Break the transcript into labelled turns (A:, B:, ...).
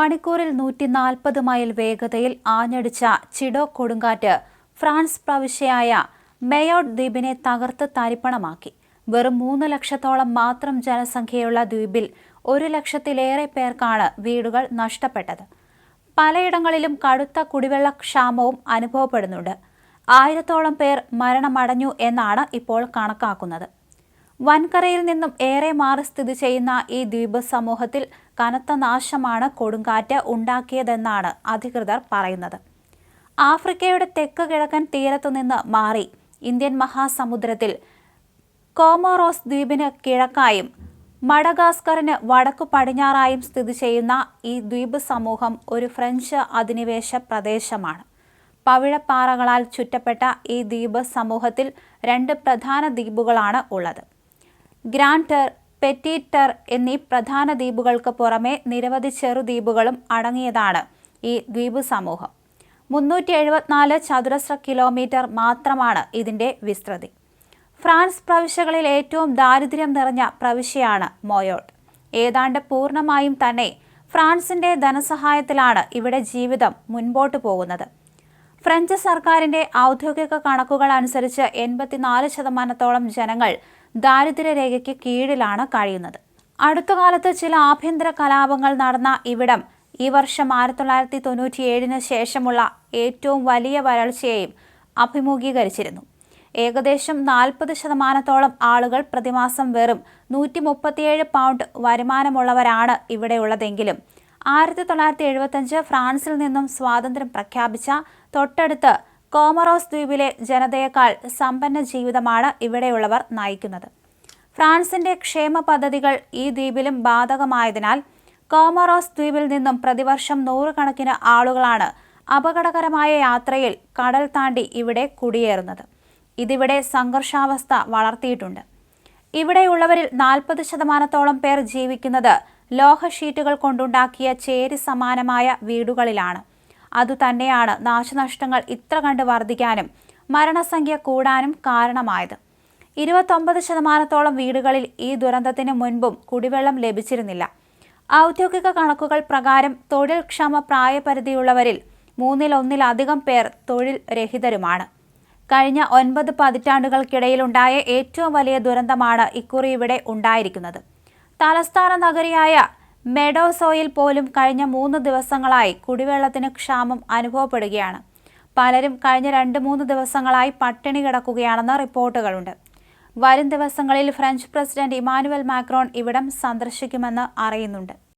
A: മണിക്കൂറിൽ നൂറ്റി നാൽപ്പത് മൈൽ വേഗതയിൽ ആഞ്ഞടിച്ച ചിഡോ കൊടുങ്കാറ്റ് ഫ്രാൻസ് പ്രവിശ്യയായ മെയോട്ട് ദ്വീപിനെ തകർത്ത് തരിപ്പണമാക്കി. വെറും മൂന്ന് ലക്ഷത്തോളം മാത്രം ജനസംഖ്യയുള്ള ദ്വീപിൽ ഒരു ലക്ഷത്തിലേറെ പേർക്കാണ് വീടുകൾ നഷ്ടപ്പെട്ടത്. പലയിടങ്ങളിലും കടുത്ത കുടിവെള്ള ക്ഷാമവും അനുഭവപ്പെടുന്നുണ്ട്. ആയിരത്തോളം പേർ മരണമടഞ്ഞു എന്നാണ് ഇപ്പോൾ കണക്കാക്കുന്നത്. വൻകരയിൽ നിന്നും ഏറെ മാറി സ്ഥിതി ചെയ്യുന്ന ഈ ദ്വീപ് സമൂഹത്തിൽ കനത്ത നാശമാണ് കൊടുങ്കാറ്റ് ഉണ്ടാക്കിയതെന്നാണ് അധികൃതർ പറയുന്നത്. ആഫ്രിക്കയുടെ തെക്ക് കിഴക്കൻ തീരത്തുനിന്ന് മാറി ഇന്ത്യൻ മഹാസമുദ്രത്തിൽ കോമോറോസ് ദ്വീപിന് കിഴക്കായും മഡഗാസ്കറിന് വടക്കു പടിഞ്ഞാറായും സ്ഥിതി ചെയ്യുന്ന ഈ ദ്വീപ് സമൂഹം ഒരു ഫ്രഞ്ച് അധിനിവേശ പ്രദേശമാണ്. പവിഴപ്പാറകളാൽ ചുറ്റപ്പെട്ട ഈ ദ്വീപ് സമൂഹത്തിൽ രണ്ട് പ്രധാന ദ്വീപുകളാണ് ഉള്ളത്. ഗ്രാൻഡർ പെറ്റീറ്റർ എന്നീ പ്രധാന ദ്വീപുകൾക്ക് പുറമെ നിരവധി ചെറുദ്വീപുകളും അടങ്ങിയതാണ് ഈ ദ്വീപ് സമൂഹം. മുന്നൂറ്റി എഴുപത്തിനാല് ചതുരശ്ര കിലോമീറ്റർ മാത്രമാണ് ഇതിന്റെ വിസ്തൃതി. ഫ്രാൻസ് പ്രവിശ്യകളിൽ ഏറ്റവും ദാരിദ്ര്യം നിറഞ്ഞ പ്രവിശ്യയാണ് മോയോട്ട്. ഏതാണ്ട് പൂർണമായും തന്നെ ഫ്രാൻസിന്റെ ധനസഹായത്തിലാണ് ഇവിടെ ജീവിതം മുൻപോട്ട് പോകുന്നത്. ഫ്രഞ്ച് സർക്കാരിന്റെ ഔദ്യോഗിക കണക്കുകൾ അനുസരിച്ച് എൺപത്തിനാല് ശതമാനത്തോളം ജനങ്ങൾ ദാരിദ്ര്യരേഖയ്ക്ക് കീഴിലാണ് കഴിയുന്നത്. അടുത്ത കാലത്ത് ചില ആഭ്യന്തര കലാപങ്ങൾ നടന്ന ഇവിടം ഈ വർഷം ആയിരത്തി തൊള്ളായിരത്തി തൊണ്ണൂറ്റിയേഴിന് ശേഷമുള്ള ഏറ്റവും വലിയ വരൾച്ചയെയും അഭിമുഖീകരിച്ചിരുന്നു. ഏകദേശം നാൽപ്പത് ശതമാനത്തോളം ആളുകൾ പ്രതിമാസം വെറും നൂറ്റി മുപ്പത്തിയേഴ് പൗണ്ട് വരുമാനമുള്ളവരാണ് ഇവിടെയുള്ളതെങ്കിലും ആയിരത്തി തൊള്ളായിരത്തി എഴുപത്തഞ്ച് ഫ്രാൻസിൽ നിന്നും സ്വാതന്ത്ര്യം പ്രഖ്യാപിച്ച തൊട്ടടുത്ത് കോമറോസ് ദ്വീപിലെ ജനതയേക്കാൾ സമ്പന്ന ജീവിതമാണ് ഇവിടെയുള്ളവർ നയിക്കുന്നത്. ഫ്രാൻസിന്റെ ക്ഷേമ പദ്ധതികൾ ഈ ദ്വീപിലും ബാധകമായതിനാൽ കോമറോസ് ദ്വീപിൽ നിന്നും പ്രതിവർഷം നൂറുകണക്കിന് ആളുകളാണ് അപകടകരമായ യാത്രയിൽ കടൽ താണ്ടി ഇവിടെ കുടിയേറുന്നത്. ഇതിവിടെ സംഘർഷാവസ്ഥ വളർത്തിയിട്ടുണ്ട്. ഇവിടെയുള്ളവരിൽ നാൽപ്പത് ശതമാനത്തോളം പേർ ജീവിക്കുന്നത് ലോഹ ഷീറ്റുകൾ കൊണ്ടുണ്ടാക്കിയ ചേരി സമാനമായ വീടുകളിലാണ്. അതുതന്നെയാണ് നാശനഷ്ടങ്ങൾ ഇത്ര കണ്ട് വർദ്ധിക്കാനും മരണസംഖ്യ കൂടാനും കാരണമായത്. ഇരുപത്തൊമ്പത് ശതമാനത്തോളം വീടുകളിൽ ഈ ദുരന്തത്തിന് മുൻപും കുടിവെള്ളം ലഭിച്ചിരുന്നില്ല. ഔദ്യോഗിക കണക്കുകൾ പ്രകാരം തൊഴിൽ ക്ഷമ പ്രായപരിധിയുള്ളവരിൽ മൂന്നിലൊന്നിലധികം പേർ തൊഴിൽ രഹിതരുമാണ്. കഴിഞ്ഞ ഒൻപത് പതിറ്റാണ്ടുകൾക്കിടയിലുണ്ടായ ഏറ്റവും വലിയ ദുരന്തമാണ് ഇക്കുറി ഇവിടെ ഉണ്ടായിരിക്കുന്നത്. തലസ്ഥാന നഗരിയായ മെഡോസോയിൽ പോലും കഴിഞ്ഞ മൂന്ന് ദിവസങ്ങളായി കുടിവെള്ളത്തിന് ക്ഷാമം അനുഭവപ്പെടുകയാണ്. പലരും കഴിഞ്ഞ രണ്ട് മൂന്ന് ദിവസങ്ങളായി പട്ടിണി കിടക്കുകയാണെന്ന് റിപ്പോർട്ടുകളുണ്ട്. വരും ദിവസങ്ങളിൽ ഫ്രഞ്ച് പ്രസിഡന്റ് ഇമാനുവൽ മാക്രോൺ ഇവിടം സന്ദർശിക്കുമെന്ന് അറിയുന്നുണ്ട്.